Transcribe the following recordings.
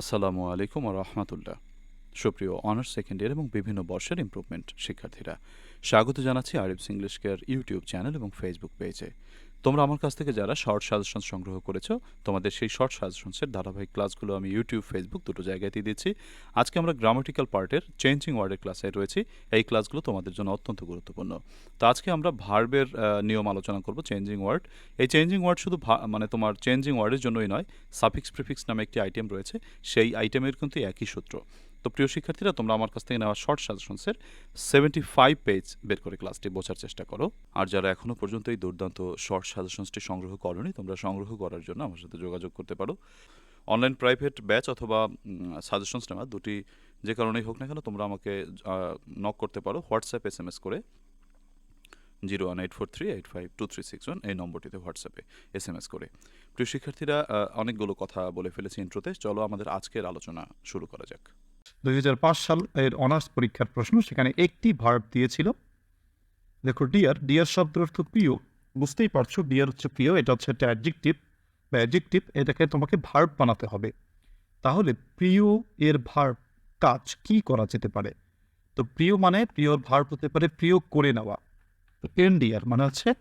আসসালামু আলাইকুম রহমতুল্লাহ। সুপ্রিয় অনার্স সেকেন্ড ইয়ার এবং বিভিন্ন বর্ষের ইম্প্রুভমেন্ট শিক্ষার্থীরা, স্বাগত জানাচ্ছি Arif's English care YouTube channel এবং ফেসবুক পেজে তোমরা আমার কাছ থেকে যারা শর্ট সাজেশন সংগ্রহ করেছ, তোমাদের সেই শর্ট সাজেশনসের ধারাবাহিক ক্লাসগুলো আমি ইউটিউব ফেসবুক দুটো জায়গাতেই দিচ্ছি। আজকে আমরা গ্রামাটিক্যাল পার্টের চেঞ্জিং ওয়ার্ডের ক্লাসে রয়েছি। এই ক্লাসগুলো তোমাদের জন্য অত্যন্ত গুরুত্বপূর্ণ। তো আজকে আমরা ভার্বের নিয়ম আলোচনা করব চেঞ্জিং ওয়ার্ড এই চেঞ্জিং ওয়ার্ড শুধু মানে তোমার চেঞ্জিং ওয়ার্ডের জন্যই নয় সাফিক্স প্রিফিক্স নামে একটি আইটেম রয়েছে। সেই আইটেমের কিন্তু একই সূত্র। তো প্রিয় শিক্ষার্থীরা, তোমরা আমার কাছ থেকে নেওয়া শর্ট সাজেশনসের সেভেন্টি ফাইভ পেজ বের করে ক্লাসটি বোঝার চেষ্টা করো। আর যারা এখনও পর্যন্ত এই দুর্দান্ত শর্ট সাজেশনসটি সংগ্রহ করনি, তোমরা সংগ্রহ করার জন্য আমার সাথে যোগাযোগ করতে পারো। অনলাইন প্রাইভেট ব্যাচ অথবা সাজেশনস নেওয়া, দুটি যে কারণেই হোক না কেন, তোমরা আমাকে নক করতে পারো হোয়াটসঅ্যাপ এস এম এস করে। Zero one eight four three eight five two three six one এই নম্বরটিতে হোয়াটসঅ্যাপে এস এম এস করে। প্রিয় শিক্ষার্থীরা অনেকগুলো কথা বলে ফেলেছি ইন্ট্রোতে চলো আমাদের আজকের আলোচনা শুরু করা যাক। দুই হাজার পাঁচ সাল এর অনার্স পরীক্ষার প্রশ্ন, সেখানে একটি ভার্ব দিয়েছিল। দেখো ডিয়ার ডিয়ার শব্দের অর্থ প্রিয়। বুঝতেই পারছ ডিয়ার হচ্ছে প্রিয়, এটা হচ্ছে একটা অ্যাডজেক্টিভ বা অ্যাডজেক্টিভ এটাকে তোমাকে ভার্ব বানাতে হবে। তাহলে প্রিয় এর ভার্ব কাজ কি করা যেতে পারে? তো প্রিয় মানে প্রিয় ভার্ব হতে পারে প্রিয় করে নেওয়া। তো এন ডিয়ার মানে হচ্ছে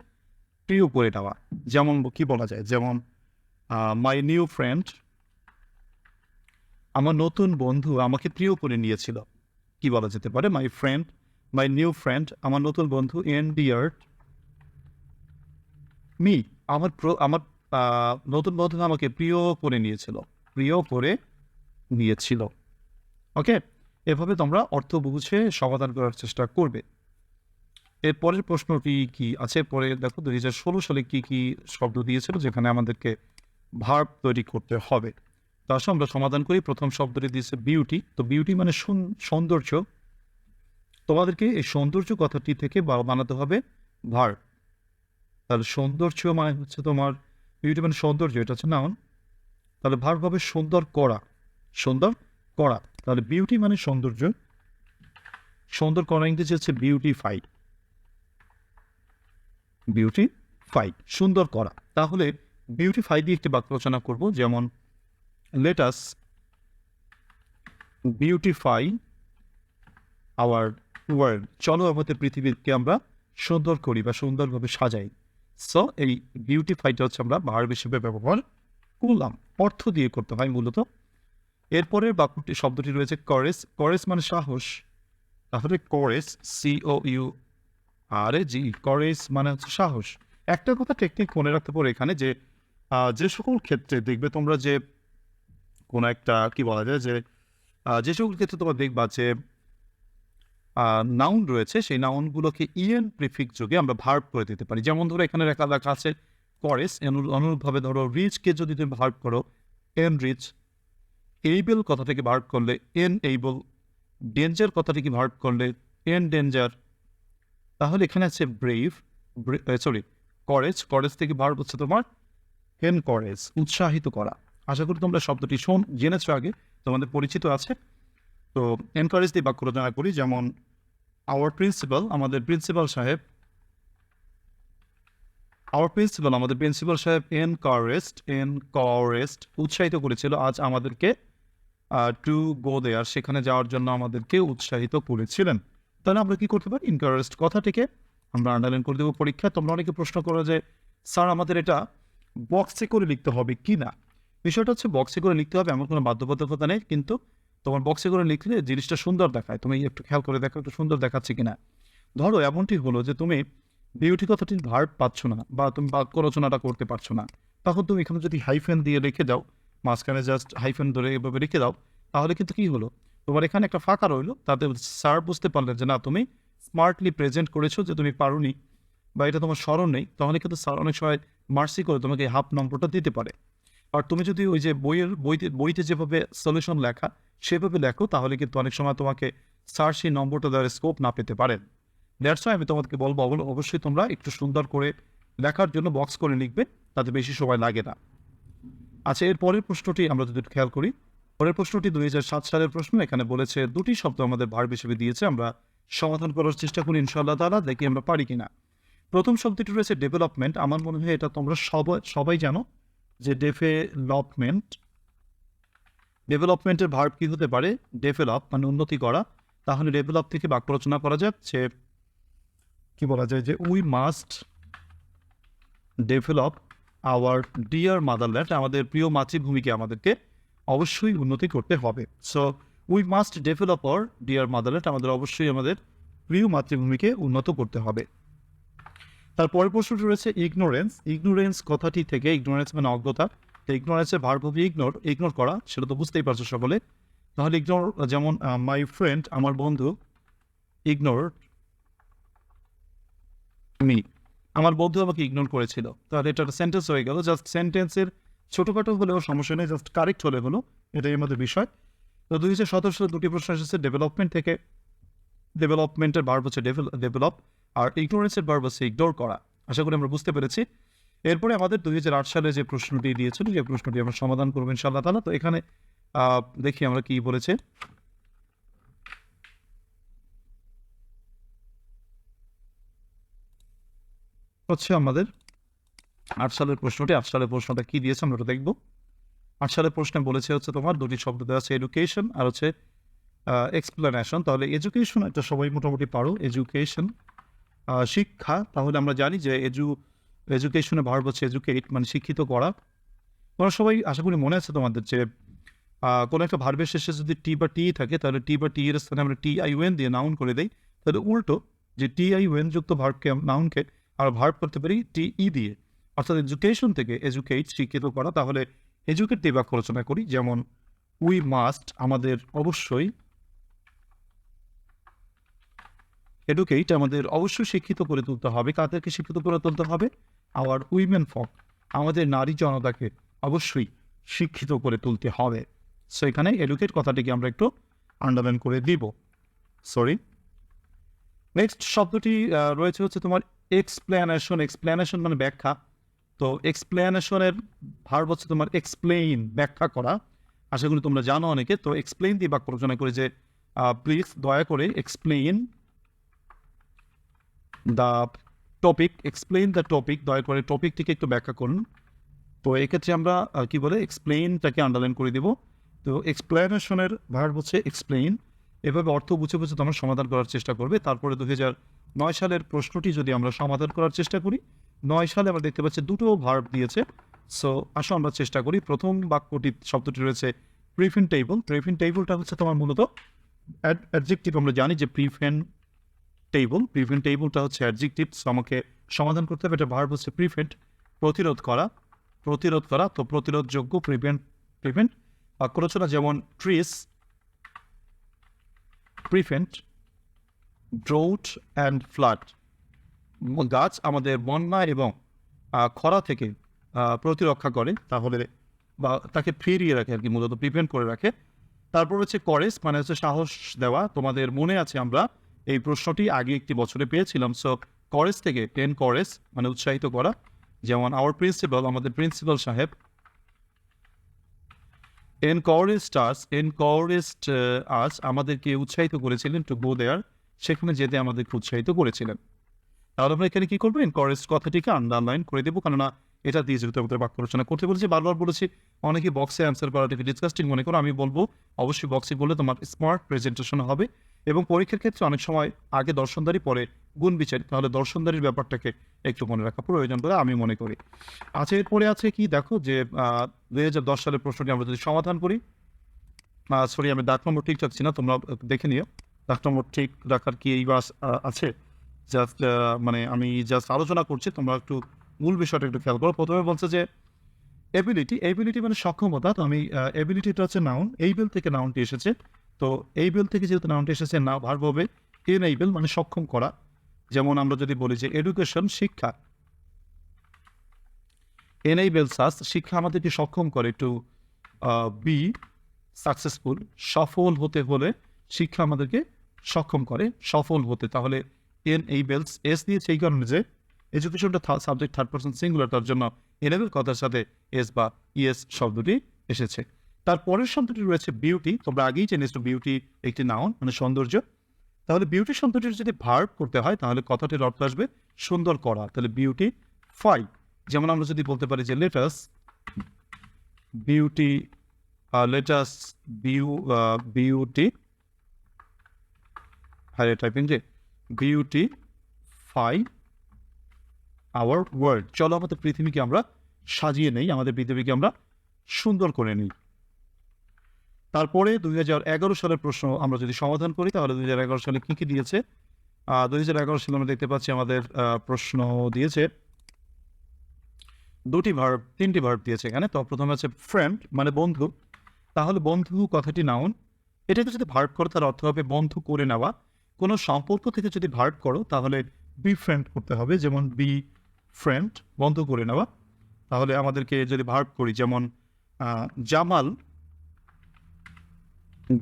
প্রিয় করে নেওয়া। যেমন কি বলা যায়? যেমন মাই নিউ ফ্রেন্ড আমার নতুন বন্ধু আমাকে প্রিয় করে নিয়েছিল। কি বলা যেতে পারে? My friend my new friend আমার নতুন বন্ধু এন ডিয়ার মি আমার আমার নতুন বন্ধু আমাকে প্রিয় করে নিয়েছিল। প্রিয় করে নিয়েছিল। ওকে? এভাবে তোমরা অর্থ বুঝে সমাধান করার চেষ্টা করবে। এর পরের প্রশ্নটি কি আছে? পরে দেখো, দুই হাজার ষোলো সালে কি কি শব্দ দিয়েছিল, যেখানে আমাদেরকে ভার্ব তৈরি করতে হবে। তো আসো, আমরা সমাধান করি। প্রথম শব্দটি দিয়েছে বিউটি তো বিউটি মানে সৌন্দর্য। তোমাদেরকে এই সৌন্দর্য কথাটি থেকে বানাতে হবে ভার তাহলে সৌন্দর্য মানে হচ্ছে তোমার বিউটি মানে সৌন্দর্য, এটা হচ্ছে নাউন তাহলে ভার্ব হবে সুন্দর করা। সুন্দর করা। তাহলে বিউটি মানে সৌন্দর্য। সুন্দর করা ইংরেজি হচ্ছে বিউটিফাই বিউটিফাই সুন্দর করা। তাহলে বিউটিফাই দিয়ে একটি বাক্য রচনা করব, যেমন let us beautify our world. চলো আমাদের পৃথিবীকে আমরা সুন্দর করি বা সুন্দরভাবে সাজাই। সো এই বিউটিফাইটা হচ্ছে আমরা ভার্ব হিসেবে ব্যবহার করলাম। অর্থ দিয়ে করতে হয় মূলত। এরপরের বাক্যটি, শব্দটি রয়েছে করেস করেস মানে সাহস। তাহলে করেস সিও ইউ আর এ জি করেস মানে হচ্ছে সাহস। একটা কথা টেকনিক মনে রাখতে পারো এখানে যে যে সকল ক্ষেত্রে দেখবে তোমরা যে কোনো একটা, কি বলা যায় যে যে সকল ক্ষেত্রে তোমরা দেখবা যে নাউন রয়েছে, সেই নাউনগুলোকে ইএন প্রিফিক যোগে আমরা ভার্ব করে দিতে পারি। যেমন ধরো এখানে লেখা লেখা আছে, করেস অনুরূপভাবে ধরো, রিচকে যদি তুমি ভার্ব করো, এন রিচ এইবেল থেকে ভার্ব করলে, এন এইবল ডেঞ্জার কথাটিকে ভার্ব করলে, এন ডেঞ্জার তাহলে এখানে আছে ব্রেভ সরি করেজ করেজ থেকে ভার্ব হচ্ছে তোমার, হেন করেজ উৎসাহিত করা আশা করি তোমরা শব্দটি শোন, জেনেছো আগে, তোমাদের পরিচিত আছে। তো এনকারেজ দিয়ে বাক্য রচনা করি, যেমন আওয়ার প্রিন্সিপাল আমাদের প্রিন্সিপাল সাহেব আওয়ার প্রিন্সিপাল আমাদের প্রিন্সিপাল সাহেব এনকারেস্ট এনকারেস্ট উৎসাহিত করেছিল আজ আমাদেরকে টু গো দেয়ার সেখানে যাওয়ার জন্য আমাদেরকে উৎসাহিত করেছিলেন। তাহলে আমরা কি করতে পারি? ইনকারেস্ট কথাটিকে আমরা আন্ডারলাইন করে দেবো পরীক্ষা তোমরা অনেকে প্রশ্ন করো যে স্যার আমাদের এটা বক্সে করে লিখতে হবে কি না বিষয়টা হচ্ছে বক্সে করে লিখতে হবে, এমন কোনো বাধ্যবাধকতা নেই, কিন্তু তোমার বক্সে করে লিখলে জিনিসটা সুন্দর দেখায়। তুমি একটু খেয়াল করে দেখো, একটু সুন্দর দেখাচ্ছে কিনা। ধরো, এমনটি হলো যে তুমি বিউটি কথাটির ভার্ব পাচ্ছ না, বা তুমি বাক্য রচনাটা করতে পারছ না। তখন তুমি এখানে যদি হাইফেন দিয়ে রেখে দাও, মাঝখানে জাস্ট হাইফেন ধরে এভাবে রেখে দাও, তাহলে কিন্তু কি হলো? তোমার এখানে একটা ফাঁকা রইল, তাতে স্যার বুঝতে পারলেন যে না, তুমি স্মার্টলি প্রেজেন্ট করেছ যে তুমি পারোনি, বা এটা তোমার স্মরণ নেই, তাহলে কিন্তু স্যার অনেক সময় মার্সি করে তোমাকে হাফ নম্বরটা দিতে পারে। আর তুমি যদি ওই যে বইয়ের, বইতে বইতে যেভাবে সলিউশন লেখা, সেভাবে লেখো, তাহলে কিন্তু অনেক সময় তোমাকে স্যার সেই নম্বরটা দেওয়ার স্কোপ না পেতে পারেন দ্যাটস আমি তোমাকে বলব অবশ্যই তোমরা একটু সুন্দর করে লেখার জন্য বক্স করে লিখবে, তাতে বেশি সময় লাগে না। আচ্ছা এর পরের প্রশ্নটি আমরা যদি খেয়াল করি, পরের প্রশ্নটি দুই হাজার সাত সালের প্রশ্ন, এখানে বলেছে, দুটি শব্দ আমাদের ভার্ব হিসেবে দিয়েছে, আমরা সমাধান করার চেষ্টা করি, ইনশাআল্লাহ তালা দেখি আমরা পারি কিনা। প্রথম শব্দটি রয়েছে ডেভেলপমেন্ট আমার মনে হয় এটা তোমরা সবাই সবাই জানো। যে ডেভেলপমেন্ট ডেভেলপমেন্টের ভার্ব কি হতে পারে? ডেভেলপ মানে উন্নতি করা। তাহলে ডেভেলপ থেকে বাক্য রচনা করা যায় যে কি বলা যায় যে we must develop our dear motherland আমাদের প্রিয় মাতৃভূমিকে আমাদেরকে অবশ্যই উন্নতি করতে হবে। So we must develop our dear motherland আমাদের অবশ্যই আমাদের প্রিয় মাতৃভূমিকে উন্নত করতে হবে। তারপরের প্রশ্নটি রয়েছে ইগনোরেন্স ইগনোরেন্স কথাটি থেকে ইগনোরেন্স মানে অজ্ঞতা। ইগনোরেন্সের ভার্ব ইগনোর ইগনোর করা, সেটা তো বুঝতেই পারছ সকলে। তাহলে ইগনোর যেমন মাই ফ্রেন্ড আমার বন্ধু ইগনোর মি আমার বন্ধু আমাকে ইগনোর করেছিল। তাহলে এটা একটা সেন্টেন্স হয়ে গেল। জাস্ট সেন্টেন্সের ছোটোখাটো হলেও সমস্যা নেই জাস্ট কারেক্ট হলে হলো। এটাই আমাদের বিষয়। তো দুই হাজার সতেরো দুটি প্রশ্ন এসেছে ডেভেলপমেন্ট থেকে। ডেভেলপমেন্টের বার হচ্ছে ডেভেলপ আর ইগনোরেন্সের ভার্ব হচ্ছে ইগনোর করা। আশা করি আমরা বুঝতে পেরেছি। এরপরে আমাদের দুই হাজার আট সালে যে প্রশ্নটি দিয়েছিল যে প্রশ্নটি আমরা সমাধান করব ইনশাআল্লাহ তালা তো এখানে দেখি আমরা কি বলেছে। হচ্ছে আমাদের আট সালের প্রশ্নটি। আট সালের প্রশ্নটা কি দিয়েছে আমরা দেখব। আট সালের প্রশ্নে বলেছে হচ্ছে তোমার দুটি শব্দ দেওয়া আছে এডুকেশন আর হচ্ছে এক্সপ্লেনেশন তাহলে এডুকেশন একটা সবাই মোটামুটি পারো। এডুকেশন শিক্ষা, তাহলে আমরা জানি যে এজু এডুকেশনে ভার্ব হচ্ছে এডুকেট মানে শিক্ষিত করা। তোমরা সবাই আশা করি মনে আছে তোমাদের যে কোনো একটা ভার্বের শেষে যদি টি বা টি থাকে, তাহলে টি বা টি এর স্থানে আমরা টি আই ওয়েন দিয়ে নাউন করে দিই। তাহলে উল্টো যে টি আই ওয়েন যুক্ত ভার্বকে নাউনকে আমরা ভার্ব করতে পারি টি ই দিয়ে। অর্থাৎ এডুকেশন থেকে এজুকেট শিক্ষিত করা। তাহলে এজুকেট দিয়ে বাক্য রচনা করি, যেমন উই মাস্ট আমাদের অবশ্যই এডুকেট আমাদের অবশ্যই শিক্ষিত করে তুলতে হবে, কাদেরকে শিক্ষিত করে তুলতে হবে? আওয়ার উইমেন ফক আমাদের নারী জনতাকে অবশ্যই শিক্ষিত করে তুলতে হবে। সো এখানে এডুকেট কথাটিকে আমরা একটু আন্ডারলাইন করে দিব। সরি নেক্সট শব্দটি রয়েছে হচ্ছে তোমার এক্সপ্লেনেশন এক্সপ্লেনেশন মানে ব্যাখ্যা। তো এক্সপ্লেনেশনের ভার হচ্ছে তোমার এক্সপ্লেইন ব্যাখ্যা করা। আশা করি তোমরা জানো অনেকে। তো এক্সপ্লেইন দিয়ে বাক্য রচনা করে যে প্লিজ দয়া করে explain the topic explain the topic দয়া করে টপিকটিকে একটু ব্যাখ্যা করুন। তো এক্ষেত্রে আমরা কি বলে এক্সপ্লেনটাকে আন্ডারলাইন করে দিব। তো এক্সপ্লেনেশনের ভার্ব হচ্ছে এক্সপ্লেইন এভাবে অর্থ বুঝে বুঝে তোমরা সমাধান করার চেষ্টা করবে। তারপরে দু নয় সালের প্রশ্নটি যদি আমরা সমাধান করার চেষ্টা করি, নয় সালে আমরা দেখতে পাচ্ছি দুটো ভার্ব দিয়েছে। সো আসো আমরা চেষ্টা করি। প্রথম বাক্যটি, শব্দটি রয়েছে প্রিফেন টেবল প্রিফেন টেবলটা হচ্ছে তোমার মূলত অ্যাডজেক্টিভ আমরা জানি যে প্রিফেন টেবল প্রিভেন্ট টেবলটা হচ্ছে অ্যাডজেক্টিভ আমাকে সমাধান করতে হবে। এটা ভার্ব হচ্ছে প্রিভেন্ট প্রতিরোধ করা প্রতিরোধ করা, তো প্রতিরোধযোগ্য প্রিভেন্ট প্রিভেন্ট বাক্য রচনা যেমন trees prevent drought and flood গাছ আমাদের বন্যা এবং খরা থেকে প্রতিরক্ষা করে, তাহলে বা, তাকে ফিরিয়ে রাখে আর কি, মূলত প্রিভেন্ট করে রাখে। তারপর হচ্ছে করেজ মানে হচ্ছে সাহস দেওয়া। তোমাদের মনে আছে আমরা এই প্রশ্নটি আগে একটি বছরে পেয়েছিলাম। সো করেজ থেকে টেন করেজ মানে উৎসাহিত করা। যেমন আওয়ার প্রিন্সিপাল আমাদের প্রিন্সিপাল সাহেব। এনকরেজড আস এনকরেজড আস আমাদেরকে উৎসাহিত করেছিলেন টু গো দেয়ার সেখানে যেতে আমাদেরকে উৎসাহিত করেছিলেন। তাহলে আমরা এখানে কি করব? এনকরেজ কথাটিকে আন্ডারলাইন করে দেবো। কেননা এটা দিয়ে যেহেতু আমাদের বাক্য রচনা করতে বলেছি, বারবার বলেছি অনেকে বক্সে অ্যান্সার করাটাকে ডিসকাস্টিং মনে করো, আমি বলব, অবশ্যই বক্সে বললে তোমার স্মার্ট প্রেজেন্টেশন হবে এবং পরীক্ষার ক্ষেত্রে অনেক সময় আগে দর্শনদারি, পরে গুণ বিচার, তাহলে দর্শনদারির ব্যাপারটাকে একটু মনে রাখা প্রয়োজন বলে আমি মনে করি। আচ্ছা এরপরে আছে কি দেখো যে দুই হাজার দশ সালের প্রশ্নটি আমরা যদি সমাধান করি সরি আমি দাগ নম্বর ঠিক রাখছি না, তোমরা দেখে নিও। দাগ নম্বর ঠিক রাখার কি এই বাস আছে? জাস্ট মানে আমি জাস্ট আলোচনা করছি, তোমরা একটু মূল বিষয়টা একটু খেয়াল করো। প্রথমে বলছে যে এবিলিটি এবিলিটি মানে সক্ষমতা। তো আমি এবিলিটিটা হচ্ছে নাউন এইবেল থেকে নাউনটি এসেছে। তো এইবেল থেকে যেহেতু নাউনটি এসেছে না ভার্ব হবে এনএইবেল মানে সক্ষম করা। যেমন আমরা যদি বলি যে এডুকেশন শিক্ষা। এনএইবেল সাস শিক্ষা আমাদেরকে সক্ষম করে। টু বি সাকসেসফুল সফল হতে হলে শিক্ষা আমাদেরকে সক্ষম করে। সফল হতে, তাহলে এন এই বেলস এস দিয়ে সেই কারণে যে এডুকেশনটা সাবজেক্ট থার্ড পার্সন সিঙ্গুলার তার জন্য এনেবেল কথার সাথে এস বা ইএস শব্দটি এসেছে। তার পরের শব্দটি রয়েছে বিউটি তোমরা আগেই জেনেছো বিউটি একটি নাউন মানে সৌন্দর্য। তাহলে বিউটি শব্দটির যদি ভার্ব করতে হয়, তাহলে কথাটির অর্থ আসবে সুন্দর করা। তাহলে বিউটি ফাই যেমন আমরা যদি বলতে পারি যে let us beauty let us beau beauty হ্যাঁ টাইপিং যে বিউটি ফাই আওয়ার ওয়ার্ল্ড চলো আমাদের পৃথিবীকে আমরা সাজিয়ে নেই, আমাদের পৃথিবীকে আমরা সুন্দর করে নিই। তারপরে দুই হাজার এগারো সালের প্রশ্ন আমরা যদি সমাধান করি, তাহলে দুই হাজার এগারো সালে কী কী দিয়েছে? দুই হাজার এগারো সালে আমরা দেখতে পাচ্ছি আমাদের প্রশ্ন দিয়েছে, দুটি ভার্ব তিনটি ভার্ব দিয়েছে এখানে। তো প্রথমে আছে ফ্রেন্ড মানে বন্ধু। তাহলে বন্ধু কথাটি নাউন এটাকে যদি ভার্ব করো, তার অর্থ হবে বন্ধু করে নেওয়া। কোনো সম্পর্ক থেকে যদি ভার্ব করো, তাহলে বি ফ্রেন্ড করতে হবে, যেমন বি ফ্রেন্ড বন্ধ করে নেওয়া। তাহলে আমাদেরকে যদি ভার্ব করি, যেমন Jamal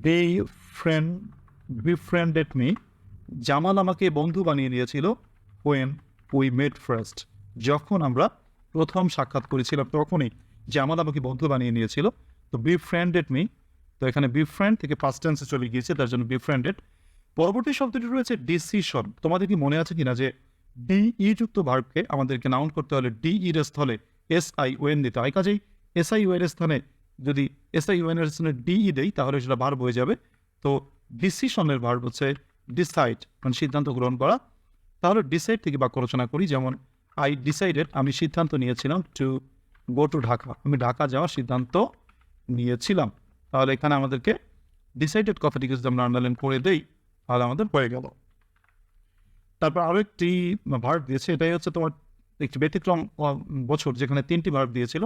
befriend befriended me Jamal আমাকে বন্ধু বানিয়ে নিয়েছিল ওয়েন উই মেড ফার্স্ট যখন আমরা প্রথম সাক্ষাৎ করেছিলাম তখনই জামাল আমাকে বন্ধু বানিয়ে নিয়েছিল। তো বি ফ্রেন্ডেড মি তো এখানে বি ফ্রেন্ড থেকে পাস্ট টেন্সে চলে গিয়েছে, তার জন্য বি ফ্রেন্ডেড পরবর্তী শব্দটি রয়েছে ডিসিশন তোমাদের কি মনে আছে কিনা যে ডি ই যুক্ত ভার্বকে আমাদেরকে নাউন করতে হলে ডি ইর স্থলে এস আই ওয়েন দিতে হয়। কাজেই এস আই ওয়েন স্থানে যদি এস আই ওয়েন এর স্থানে ডি ই দেই, তাহলে সেটা ভার্ব হয়ে যাবে। তো ডিসিশনের ভার্ব হচ্ছে ডিসাইড মানে সিদ্ধান্ত গ্রহণ করা। তাহলে ডিসাইড থেকে বাক্য রচনা করি। যেমন আই ডিসাইডেড আমি সিদ্ধান্ত নিয়েছিলাম টু গো টু ঢাকা। আমি ঢাকা যাওয়ার সিদ্ধান্ত নিয়েছিলাম। তাহলে এখানে আমাদেরকে ডিসাইডেড কথাটিকে যদি আমরা আন্ডারলাইন করে দেই, তাহলে আমাদের হয়ে গেল। তারপর আরও একটি ভার্ব দিয়েছে, এটাই হচ্ছে তোমার একটি ব্যতিক্রম বছর যেখানে তিনটি ভার্ব দিয়েছিল।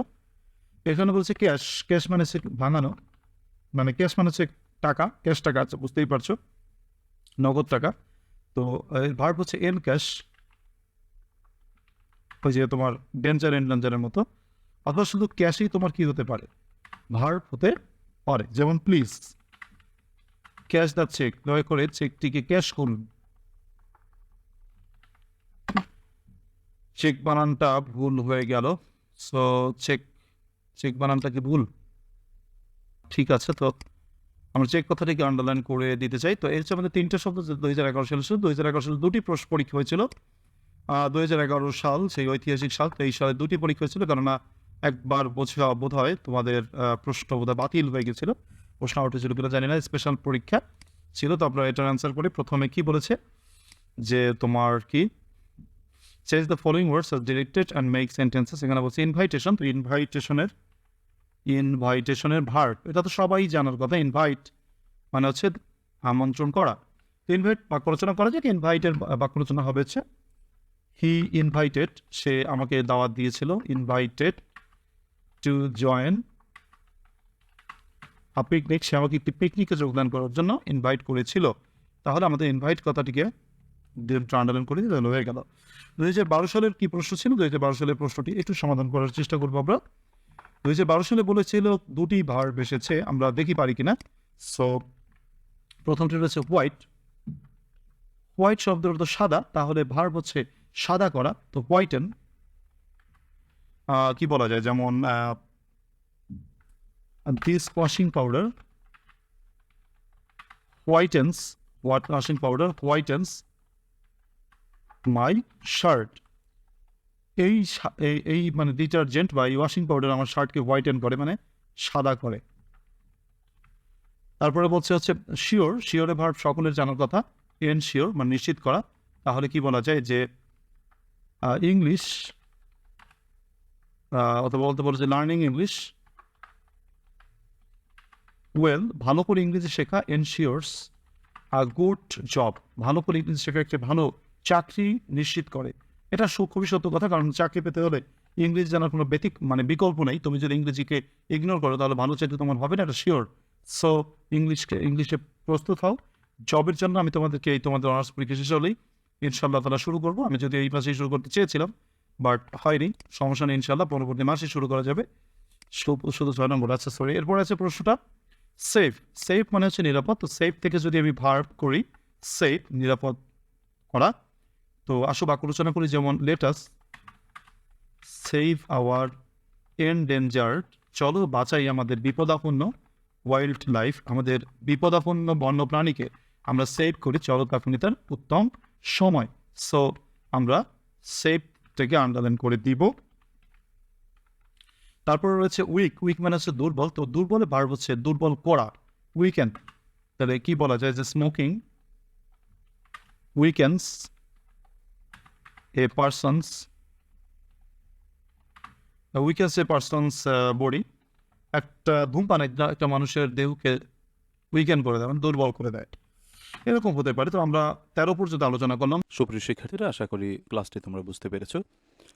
এখানে বলছে ক্যাশ ক্যাশ মানে হচ্ছে ভাঙানো মানে ক্যাশ মানে হচ্ছে টাকা ক্যাশ টাকা আছে, বুঝতেই পারছ? নগদ টাকা। তো ভার্ব হচ্ছে এন ক্যাশ ওই যে তোমার ডেঞ্জার এন্ড ডেঞ্জারের মতো। অথবা শুধু ক্যাশই তোমার কি হতে পারে? ভার্ব হতে পারে, যেমন প্লিজ ক্যাশ দ্য চেক দয়া করে চেকটিকে ক্যাশ করুন। চেক বানানটা ভুল হয়ে গেল। সো চেক চেক বানানটা কি ভুল? ঠিক আছে, তো আমরা চেক কথাটিকে আন্ডারলাইন করে দিতে চাই। তো এর হচ্ছে আমাদের তিনটে শব্দ দুই হাজার এগারো সালে শুধু দুই হাজার এগারো সালে দুটি প্রশ্ন পরীক্ষা হয়েছিল। দুই হাজার এগারো সাল, সেই ঐতিহাসিক সাল এই সালে দুটি পরীক্ষা হয়েছিল। কেননা একবার বোঝা বোধ হয় তোমাদের প্রশ্ন বোধ বাতিল হয়ে গেছিল। প্রশ্ন উঠেছিল কিনা জানি না স্পেশাল পরীক্ষা ছিল। তো আমরা এটার অ্যান্সার করি। প্রথমে কি বলেছে? যে তোমার কি change the following words are directed and make sentences এখানে বলছে ইনভাইটেশন তো ইনভাইটেশনের ইনভাইটেশনের ভার্ব এটা তো সবাই জানার কথা ইনভাইট মানে হচ্ছে আমন্ত্রণ করা। তো ইনভাইট বাক্য রচনা করা যায় ইনভাইটের বাক্য রচনা হবে হচ্ছে হি ইনভাইটেড সে আমাকে দাওয়াত দিয়েছিল invited to join a picnic সে আমাকে একটি পিকনিকে যোগদান করার জন্য ইনভাইট করেছিল। তাহলে আমাদের ইনভাইট কথাটিকে আন্ডারলাইন করে দিতে হয়ে গেল। দু হাজার বারো সালের কী প্রশ্ন ছিল? দু হাজার বারো সালের প্রশ্নটি একটু সমাধান করার চেষ্টা করব আমরা। দু হাজার বারো সালে বলেছিল, দুটি ভার্ব এসেছে আমরা দেখি পারি কিনা। সো প্রথমটি রয়েছে হোয়াইট হোয়াইট শব্দের অর্থ সাদা, তাহলে ভার্ব হচ্ছে সাদা করা, তো হোয়াইটেন কি বলা যায়? যেমন this washing powder whitens what washing powder whitens my shirt এই এই- মানে ডিটারজেন্ট বা এই ওয়াশিং পাউডার আমার শার্টকে হোয়াইটেন করে মানে সাদা করে। তারপরে বলছে হচ্ছে শিওর শিওরে ভার্ব সকলের জানার কথা এন শিওর মানে নিশ্চিত করা। তাহলে কি বলা যায় যে ইংলিশ অথবা বলতে পারো যে লার্নিং ইংলিশ ওয়েল ভালো করে ইংরেজি শেখা এনশিওর্স আ গুড জব ভালো করে ইংরেজি শেখা, একটি ভালো চাকরি নিশ্চিত করে। এটা খুবই সত্য কথা, কারণ চাকরি পেতে হলে ইংরেজি জানার কোনো ব্যতিক মানে বিকল্প নেই। তুমি যদি ইংরেজিকে ইগনোর করো, তাহলে ভালো চাকরি তোমার হবে না, এটা শিওর সো ইংলিশকে, ইংলিশে প্রস্তুত হও। জবের জন্য আমি তোমাদেরকে এই, তোমাদের অনার্স পরীক্ষা শেষ হলেই ইনশাল্লাহ তারা শুরু করব। আমি যদি এই মাসেই শুরু করতে চেয়েছিলাম বাট হয়নি। সমস্যা নেই ইনশাল্লাহ পরবর্তী মাসে শুরু করা যাবে। শুধু ছয় নম্বর। আচ্ছা সরি এরপর আছে প্রশ্নটা। সেফ সেফ মানে হচ্ছে নিরাপদ। তো সেফ থেকে যদি আমি ভার্ব করি সেফ নিরাপদ করা তো আসো বাক্য রচনা করি যেমন লেটাস সেভ আওয়ার এনডেঞ্জার্ড চলো বাঁচাই আমাদের বিপদাপন্ন ওয়াইল্ড লাইফ আমাদের বিপদাপন্ন বন্যপ্রাণীকে আমরা সেভ করি, চলো তখনই তার উত্তম সময়। সো আমরা সেভ থেকে আন্ডারলাইন করে দিব। তারপর রয়েছে উইক উইক মানে হচ্ছে দুর্বল, তো দুর্বলে ভার্ব হচ্ছে দুর্বল করা উইকেন্ড তাহলে কি বলা যায় যে smoking weakens a person's weakens a person's body. একটা ধূমপান একটা- মানুষের দেহকে উইকেন্ড করে দেয় মানে দুর্বল করে দেয়। এরকম হতে পারে। তো আমরা তেরো পর্যন্ত আলোচনা করলাম। সুপ্রিয় শিক্ষার্থীরা, আশা করি ক্লাসটি তোমরা বুঝতে পেরেছ।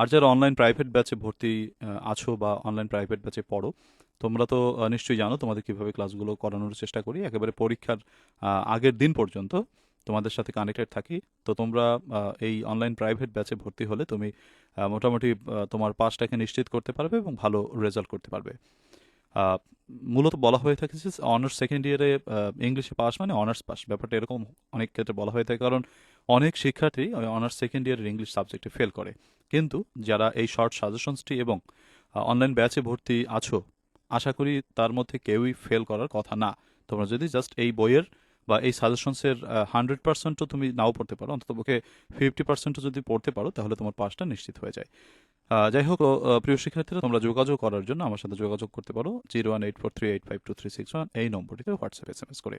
আর যারা অনলাইন প্রাইভেট ব্যাচে ভর্তি আছো বা অনলাইন প্রাইভেট ব্যাচে পড়ো, তোমরা তো নিশ্চয়ই জানো তোমাদের কীভাবে ক্লাসগুলো করানোর চেষ্টা করি। একেবারে পরীক্ষার আগের দিন পর্যন্ত তোমাদের সাথে কানেক্টেড থাকি। তো তোমরা এই অনলাইন প্রাইভেট ব্যাচে ভর্তি হলে তুমি মোটামুটি তোমার পাসটাকে নিশ্চিত করতে পারবে এবং ভালো রেজাল্ট করতে পারবে। মূলত বলা হয়ে থাকে যে অনার্স সেকেন্ড ইয়ারে ইংলিশে পাস মানে অনার্স পাস ব্যাপারটা এরকম অনেক ক্ষেত্রে বলা হয়ে থাকে। কারণ অনেক শিক্ষার্থী অনার্স সেকেন্ড ইয়ারের ইংলিশ সাবজেক্টে ফেল করে। কিন্তু যারা এই শর্ট সাজেশনসটি এবং অনলাইন ব্যাচে ভর্তি আছো, আশা করি তার মধ্যে কেউই ফেল করার কথা না। তোমরা যদি জাস্ট এই বইয়ের বা এই সাজেশনসের হান্ড্রেড পার্সেন্টও তুমি নাও পড়তে পারো, অন্তত পক্ষে ফিফটি পার্সেন্টও যদি পড়তে পারো, তাহলে তোমার পাসটা নিশ্চিত হয়ে যায়। যাই হোক প্রিয় শিক্ষার্থীরা, তোমরা যোগাযোগ করার জন্য আমার সাথে যোগাযোগ করতে পারো, zero one eight four three eight five two three six one, এই নম্বরটিতে হোয়াটসঅ্যাপ এস এম এস করে।